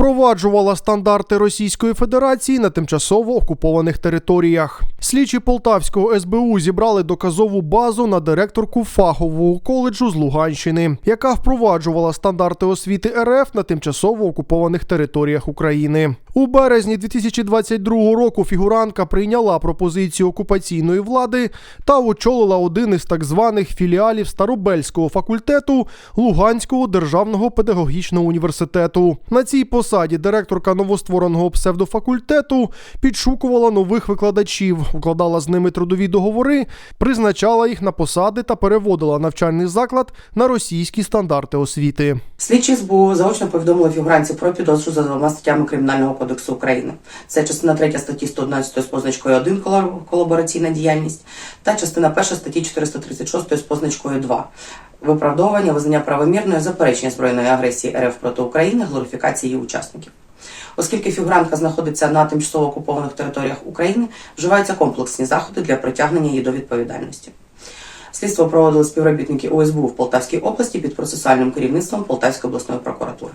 впроваджувала стандарти Російської Федерації на тимчасово окупованих територіях. Слідчі Полтавського СБУ зібрали доказову базу на директорку фахового коледжу з Луганщини, яка впроваджувала стандарти освіти РФ на тимчасово окупованих територіях України. У березні 2022 року фігуранка прийняла пропозицію окупаційної влади та очолила один із так званих філіалів Старобельського факультету Луганського державного педагогічного університету. На цій посаді директорка новоствореного псевдофакультету підшукувала нових викладачів, укладала з ними трудові договори, призначала їх на посади та переводила навчальний заклад на російські стандарти освіти. Слідчі СБУ заочно повідомили фігуранці про підозру за двома статтями Кримінального кодексу України. Це частина 3 статті 111 з позначкою 1 коло- колабораційна діяльність та частина 1 статті 436 з позначкою 2 виправдовування, визнання правомірної, заперечення збройної агресії РФ проти України, глорифікації її учасників. Оскільки фігурантка знаходиться на тимчасово окупованих територіях України, вживаються комплексні заходи для притягнення її до відповідальності. Слідство проводили співробітники ОСБУ в Полтавській області під процесуальним керівництвом Полтавської обласної прокуратури.